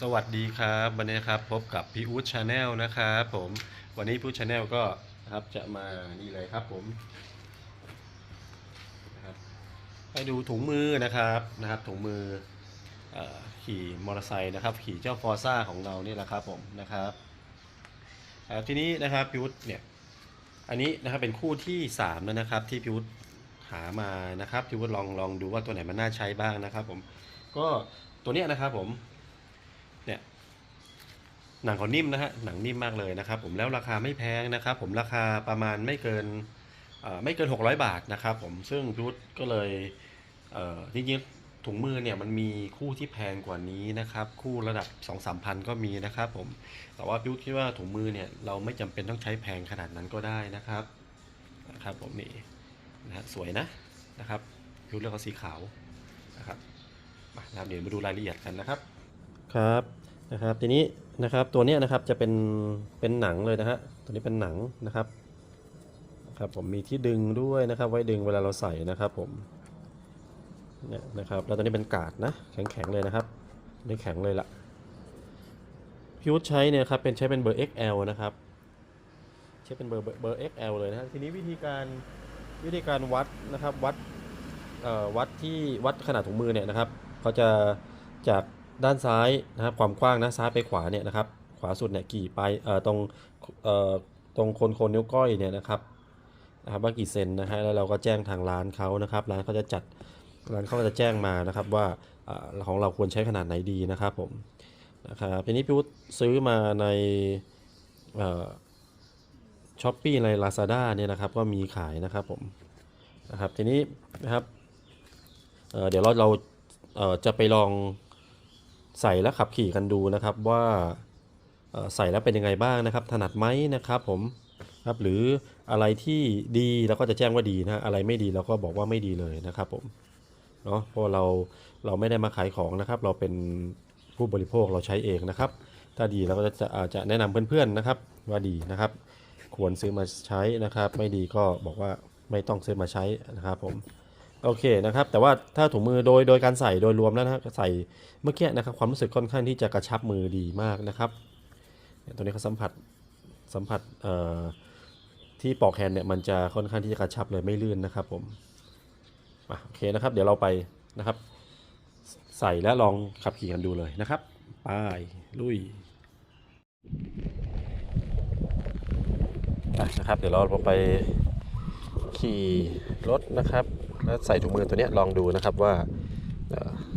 สวัสดีครับวันนี้ครับพบกับพี่อู๊ดชาแนลนะครับผมวันนี้พี่อู๊ดชาแนลก็นะครับจะมานี่เลยครับผมนะครับให้ดูถุงมือนะครับนะครับถุงมืออขี่มอเตอร์ไซค์นะครับ ขี่เจ้าฟอร์ซ่าของเรานี่แหละครับผมนะครับทีนี้นะครับพี่อู๊ดเนี่ยอันนี้นะครับเป็นคู่ที่สามแล้วนะครับที่พี่อู๊ดหามานะครับพี่อู๊ดลองลองดูว่าตัวไหนมันน่าใช้บ้างนะครับ ผมก็ตัวเนี้ยนะครับผม หนังเขานิ่มนะฮะหนังนิ่มมากเลยนะครับ ผมแล้วราคาไม่แพงนะครับ ผมราคาประมาณไม่เกินไม่เกิน 600 บาทนะครับ ผมซึ่งพิวุฒก็เลยเอ่อจริงๆถุงมือเนี่ยมันมีคู่ที่แพงกว่านี้นะครับ คู่ระดับ 2 3พันก็มีนะครับ ผมแต่ว่าพิวุฒคิดว่าถุงมือเนี่ยเราไม่จำเป็นต้องใช้แพงขนาดนั้นก็ได้นะครับนะครับผมนี่นะฮะสวยนะนะครับพิวุฒเลือกเอาสีขาวนะครับมาเดี๋ยวมาดูรายละเอียดกันนะครับครับ นะครับทีนี้นะครับตัวนี้นะครับจะเป็นเป็นหนังเลยนะฮะตัวนี้เป็นหนังนะครับครับผมมีที่ดึงด้วยนะครับ ไว้ดึงเวลาเราใส่นะครับผมเนี่ยนะครับแล้วตัวนี้เป็นกาดนะแข็งๆเลยนะครับนี่แข็งเลยละพิวใช้เนี่ยครับเป็นใช้เป็นเบอร์ XL นะครับใช้เป็นเบอร์เบอร์ XL เลยนะฮะทีนี้วิธีการวิธีการวัดนะครับวัดเอ่อวัดที่วัดขนาดถุงมือเนี่ยนะครับเขาจะจาก ด้านซ้ายนะครับความกว้างนะซ้ายไปขวาเนี่ยนะครับขวาสุดเนี่ยกี่ไปเอ่อตรงเอ่อตรงโคนโคนนิ้วก้อยเนี่ยนะครับนะครับว่ากี่เซนนะฮะแล้วเราก็แจ้งทางร้านเขานะครับร้านเขาจะจัดร้านเขาจะแจ้งมานะครับว่าอของเราควรใช้ขนาดไหนดีนะครับผมนะครับทีนี้พี่วุฒิซื้อมาในช้อปปี้ใน Lazada เนี่ยนะครับก็มีขายนะครับผมนะครับทีนี้นะครับเอ่อเดี๋ยวเราเราเอ่อจะไปลอง ใส่แล้วขับขี่กันดูนะครับว่าใส่แล้วเป็นยังไงบ้างนะครับ ถนัดไหมนะครับผมครับหรืออะไรที่ดีเราก็จะแจ้งว่าดีนะอะไรไม่ดีเราก็บอกว่าไม่ดีเลยนะครับผมเนาะเพราะเราเราไม่ได้มาขายของนะครับ เราเป็นผู้บริโภคเราใช้เองนะครับ ถ้าดีเราก็จะอาจจะแนะนำเพื่อนๆนะครับ ว่าดีนะครับ ควรซื้อมาใช้นะครับ ไม่ดีก็บอกว่าไม่ต้องซื้อมาใช้นะครับผม โอเคนะครับ แต่ว่าถ้าถุงมือโดยโดยการใส่โดยรวมแล้วนะใส่เมื่อกี้นะครับความรู้สึกค่อนข้างที่จะกระชับมือดีมากนะครับเนี่ยตัวนี้เขาสัมผัสสัมผัสเอ่อที่ปอกแฮนเนี่ยมันจะค่อนข้างที่จะกระชับเลยไม่ลื่นนะครับผมโอเคนะครับ เดี๋ยวเราไปนะครับ ใส่และลองขับขี่กันดูเลยนะครับไปลุยนะครับ เดี๋ยวเราไปขี่รถนะครับ แล้วใส่ถุงมือตัวนี้ลองดูนะครับว่า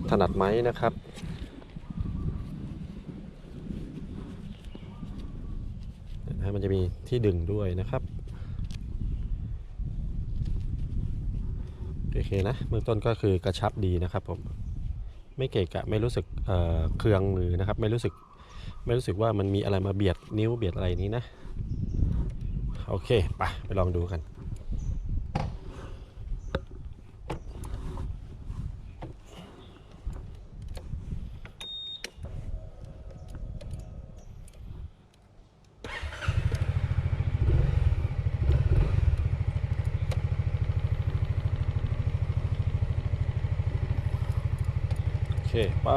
ถนัดไหมนะครับนะฮะมันจะมีที่ดึงด้วยนะครับโอเคนะเบื้องต้นก็คือกระชับดีนะครับผมไม่เกะกะไม่รู้สึกเอ่อเคืองมือนะครับ ไม่รู้สึกไม่รู้สึกว่ามันมีอะไรมาเบียดนิ้วเบียดอะไรนี้นะ โอเคไปไปลองดูกัน โอ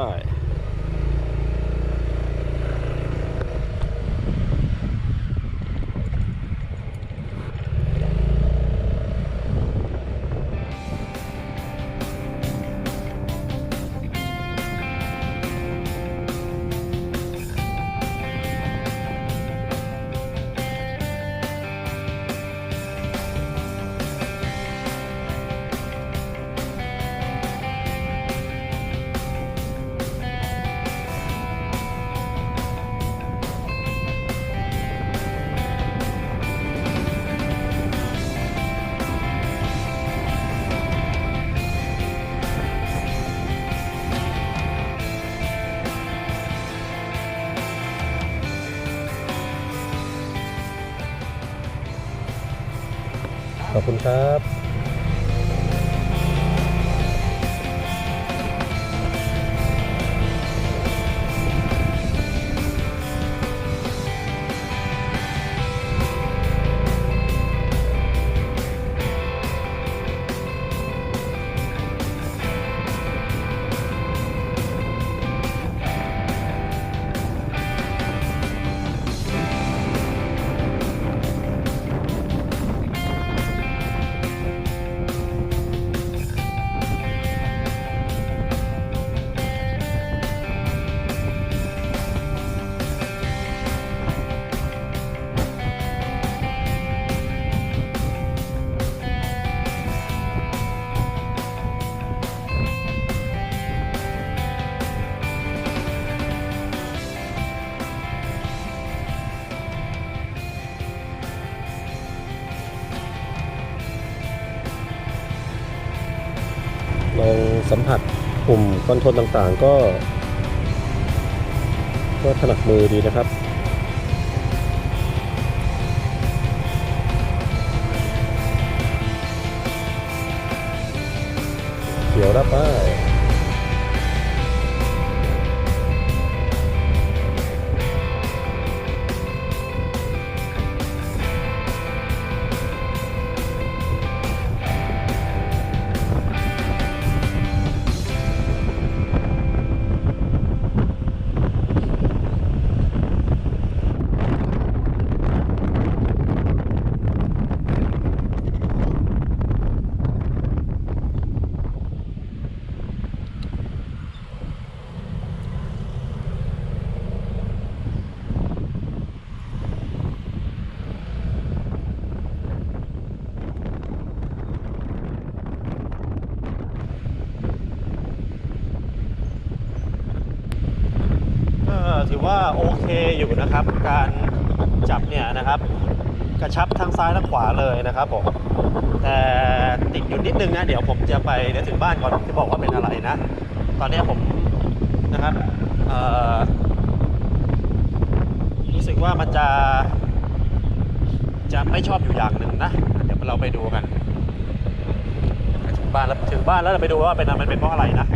ขอบคุณครับ สัมผัสปุ่มคอนโทรลต่างๆ ก็ ก็ถนัดมือดีนะครับ เขียวรับไป ว่าโอเคอยู่นะครับ การจับเนี่ยนะครับ กระชับทั้งซ้ายและขวาเลยนะครับผมแต่ติดอยู่นิดนึงนะเดี๋ยวผมจะไปเดี๋ยวถึงบ้านก่อนจะบอกว่าเป็นอะไรนะ ตอนนี้ผมนะครับรู้สึกว่ามันจะ จะไม่ชอบอยู่อย่างหนึ่งนะ เดี๋ยวเราไปดูกัน ถึงบ้านแล้วถึงบ้านแล้วเราไปดูว่าเป็นมันเป็นเพราะอะไรนะ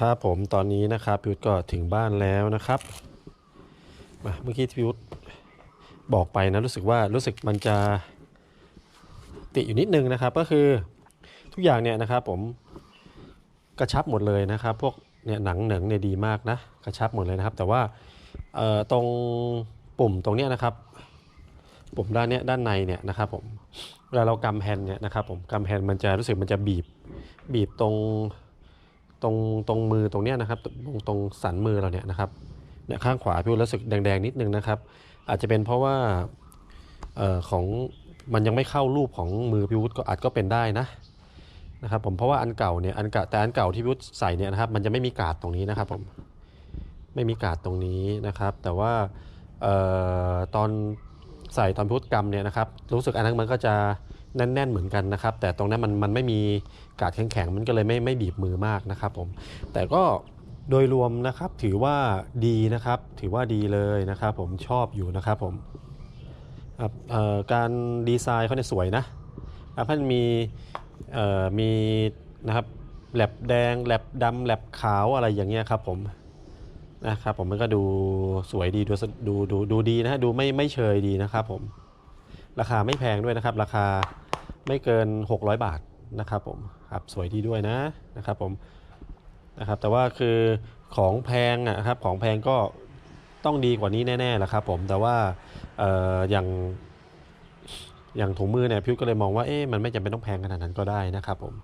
ครับผมตอนนี้นะครับพิวก็ถึงบ้านแล้วนะครับมาเมื่อกี้ที่พิวบอกไปนะรู้สึกว่ารู้สึกมันจะติดอยู่นิดนึงนะครับ ก็คือทุกอย่างเนี่ยนะครับผมกระชับหมดเลยนะครับ พวกเนี่ยหนังเหนิงเนี่ยดีมากนะกระชับหมดเลยนะครับ แต่ว่าตรงปุ่มตรงเนี้ยนะครับปุ่มด้านเนี้ยด้านในเนี่ยนะครับผมเวลาเรากำแฮนเนี่ยนะครับผมกำแฮนมันจะรู้สึกมันจะบีบบีบตรง ตรงตรงมือตรงเนี้ยนะครับ ตรงตรงสันมือเราเนี่ยนะครับเนี่ยข้างขวาพี่รู้สึกแดงๆนิดนึงนะครับ อาจจะเป็นเพราะว่าเอ่อของมันยังไม่เข้ารูปของมือพี่วุฒิก็อาจก็เป็นได้นะนะครับ ผมเพราะว่าอันเก่าเนี่ยอันเก่าแต่อันเก่าที่พี่วุฒิใส่เนี่ยนะครับ มันจะไม่มีกาดตรงนี้นะครับผมไม่มีกาดตรงนี้นะครับ แต่ว่าเอ่อตอนใส่ตอนพี่วุฒิกำเนี่ยนะครับ รู้สึกอันนั้นมันก็จะ แน่น ๆ เหมือนกันนะครับ แต่ตรงนั้นมันมันไม่มีกาดแข็งๆมันก็เลยไม่ไม่บีบมือมากนะครับผมแต่ก็โดยรวมนะครับถือว่าดีนะครับ ถือว่าดีเลยนะครับ ผมชอบอยู่นะครับผมการดีไซน์เขาเนี่ยสวยนะครับท่านมีมีนะครับแลบแดงแลบดำแลบขาวอะไรอย่างเงี้ยครับผมนะครับผมมันก็ดูสวยดีดูดูดูดูดีนะฮะดูไม่ไม่เชยดีนะครับผมราคาไม่แพงด้วยนะครับ ราคา ไม่เกิน 600 บาทนะครับผมครับสวยดีด้วยนะนะครับผมนะครับแต่ว่าคือของแพงอะครับของแพงก็ต้องดีกว่านี้แน่ๆแหละครับผมแต่ว่าอออย่างอย่างถุงมือเนี่ยพิวก็เลยมองว่าเอ๊ะมันไม่จำเป็นต้องแพงขนาดนั้นก็ได้นะครับผม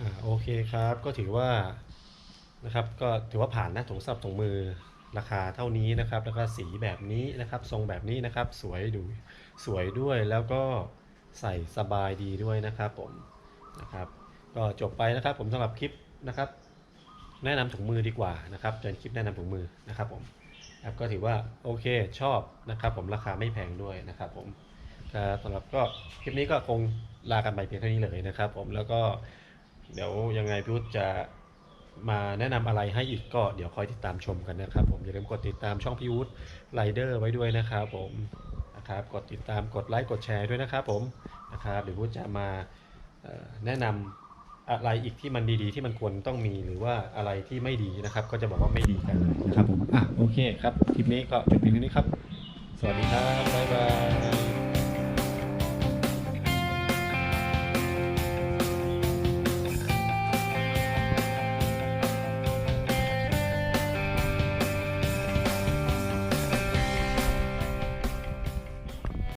อ่าโอเคครับก็ถือว่านะครับก็ถือว่าผ่านนะถุงซับถุงมือราคาเท่านี้นะครับ แล้วก็สีแบบนี้นะครับ ทรงแบบนี้นะครับ สวยดูสวยด้วยแล้วก็ ใส่สบายดีด้วยนะครับผมนะครับ ก็จบไปนะครับผมสำหรับคลิปนะครับ แนะนำถุงมือดีกว่านะครับเป็นคลิปแนะนำถุงมือนะครับผมครับก็ถือว่าโอเคชอบนะครับ ผมราคาไม่แพงด้วยนะครับผมสำหรับก็คลิปนี้ก็คงลากันไปเพียงเท่านี้เลยนะครับ ผมแล้วก็เดี๋ยวยังไงพี่วุฒิจะมาแนะนำอะไรให้อีกก็เดี๋ยวคอยติดตามชมกันนะครับ ผมอย่าลืมกดติดตามช่องพี่วุฒิไรเดอร์ไว้ด้วยนะครับผม นะครับ กดติดตามกดไลค์กดแชร์ด้วยนะครับผมนะครับเดี๋ยวพี่วุฒิจะมาเอ่อแนะนำอะไรอีกที่มันดีๆ ที่มันควรต้องมีหรือว่าอะไรที่ไม่ดีนะครับ ก็จะบอกว่าไม่ดีกันเลยนะครับผมอะโอเคครับคลิปนี้ก็จบเพียงเท่านี้ครับ สวัสดีครับบ๊ายบาย